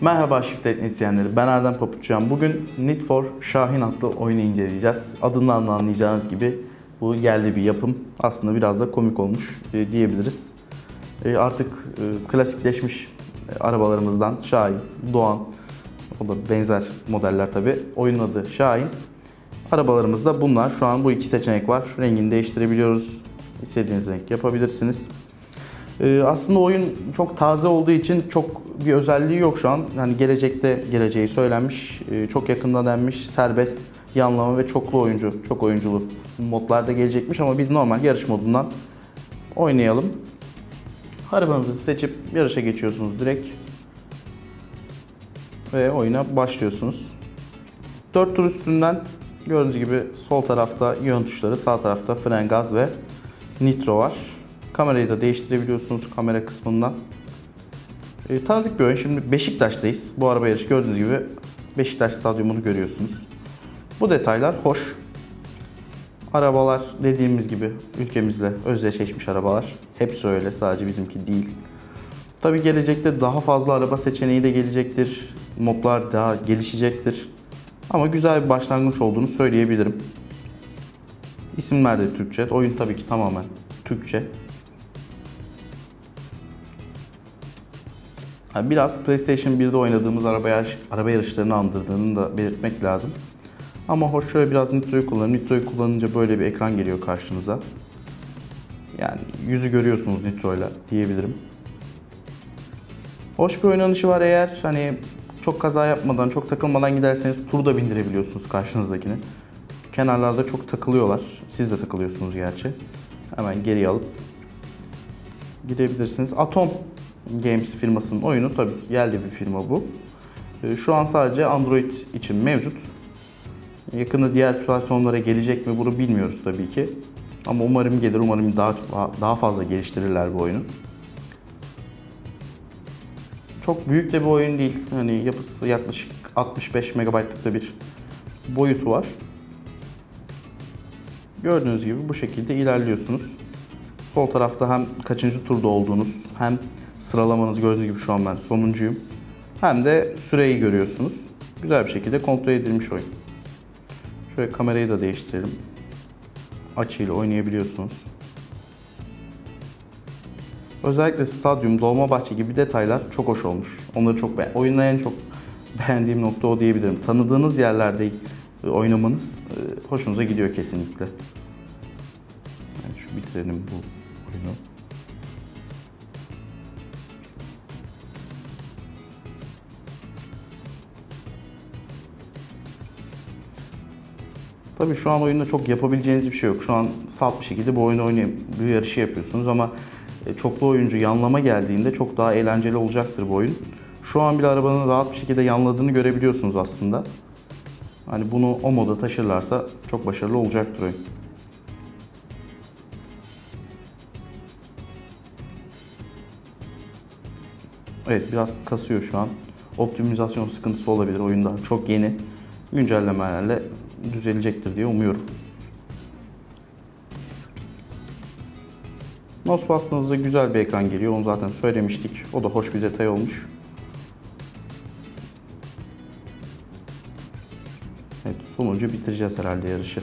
Merhaba Shift izleyenleri, ben Erdem Papuçyan. Bugün Need for Şahin adlı oyunu inceleyeceğiz. Adından da anlayacağınız gibi bu yerli bir yapım. Aslında biraz da komik olmuş e, diyebiliriz. E, artık e, klasikleşmiş arabalarımızdan Şahin, Doğan, o da benzer modeller tabi. Oyunun adı Şahin. Arabalarımızda bunlar. Şu an bu iki seçenek var. Rengini değiştirebiliyoruz. İstediğiniz renk yapabilirsiniz. Ee, aslında oyun çok taze olduğu için çok bir özelliği yok şu an. Yani gelecekte geleceği söylenmiş, ee, çok yakında denmiş, serbest, yanlama ve çoklu oyuncu, çok oyunculu modlarda gelecekmiş ama biz normal yarış modundan oynayalım. Arabanızı seçip yarışa geçiyorsunuz direkt. Ve oyuna başlıyorsunuz. 4 tur üstünden gördüğünüz gibi sol tarafta yön tuşları, sağ tarafta fren, gaz ve nitro var. Kamerayı da değiştirebiliyorsunuz kamera kısmından. E, tanıdık bir oyun. Şimdi Beşiktaş'tayız. Bu araba yarışı gördüğünüz gibi Beşiktaş stadyumunu görüyorsunuz. Bu detaylar hoş. Arabalar dediğimiz gibi ülkemizle özdeşleşmiş arabalar. Hepsi öyle sadece bizimki değil. Tabi gelecekte daha fazla araba seçeneği de gelecektir. Modlar daha gelişecektir. Ama güzel bir başlangıç olduğunu söyleyebilirim. İsimler de Türkçe. Oyun tabii ki tamamen Türkçe. Biraz PlayStation 1'de oynadığımız araba, yarış, araba yarışlarını andırdığını da belirtmek lazım. Ama hoş şöyle biraz Nitro'yu kullanın. Nitro'yu kullanınca böyle bir ekran geliyor karşınıza. Yani yüzü görüyorsunuz Nitro'yla diyebilirim. Hoş bir oynanışı var eğer hani çok kaza yapmadan, çok takılmadan giderseniz tur da bindirebiliyorsunuz karşınızdakini. Kenarlarda çok takılıyorlar. Siz de takılıyorsunuz gerçi. Hemen geriye alıp gidebilirsiniz. Atom Games firmasının oyunu. Tabii yerli bir firma bu. Ee, şu an sadece Android için mevcut. Yakında diğer platformlara gelecek mi bunu bilmiyoruz tabii ki. Ama umarım gelir, umarım daha daha fazla geliştirirler bu oyunu. Çok büyük de bir oyun değil. Hani yapısı yaklaşık 65 MB'lık da bir boyutu var. Gördüğünüz gibi bu şekilde ilerliyorsunuz. Sol tarafta hem kaçıncı turda olduğunuz hem sıralamanız gördüğünüz gibi şu an ben sonuncuyum. Hem de süreyi görüyorsunuz. Güzel bir şekilde kontrol edilmiş oyun. Şöyle kamerayı da değiştirelim. Açıyla oynayabiliyorsunuz. Özellikle stadyum, Dolmabahçe gibi detaylar çok hoş olmuş. Onları çok beğen. Oyunda en çok beğendiğim nokta o diyebilirim. Tanıdığınız yerlerde oynamanız e, hoşunuza gidiyor kesinlikle. Yani şu bitirelim bu oyunu. Tabii şu an oyunda çok yapabileceğiniz bir şey yok. Şu an salt bir şekilde bu oyunu oynayıp bir yarışı yapıyorsunuz ama e, çoklu oyuncu yanlama geldiğinde çok daha eğlenceli olacaktır bu oyun. Şu an bile arabanın rahat bir şekilde yanladığını görebiliyorsunuz aslında. Hani bunu o moda taşırlarsa çok başarılı olacaktır oyun. Evet biraz kasıyor şu an. Optimizasyon sıkıntısı olabilir oyunda. Çok yeni güncellemelerle düzelecektir diye umuyorum. Mouse bastığınızda güzel bir ekran geliyor. Onu zaten söylemiştik. O da hoş bir detay olmuş. Evet, sonucu bitireceğiz herhalde yarışı.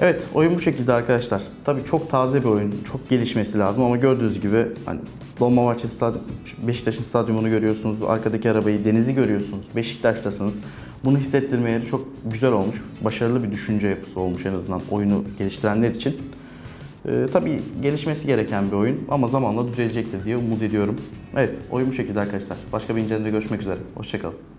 Evet, oyun bu şekilde arkadaşlar. Tabii çok taze bir oyun, çok gelişmesi lazım ama gördüğünüz gibi hani Dolmabahçe Stadyum, Beşiktaş'ın stadyumunu görüyorsunuz, arkadaki arabayı, denizi görüyorsunuz, Beşiktaş'tasınız. Bunu hissettirmeleri çok güzel olmuş, başarılı bir düşünce yapısı olmuş en azından oyunu geliştirenler için. Ee, tabii gelişmesi gereken bir oyun ama zamanla düzelecektir diye umut ediyorum. Evet, oyun bu şekilde arkadaşlar. Başka bir incelemede görüşmek üzere. Hoşçakalın.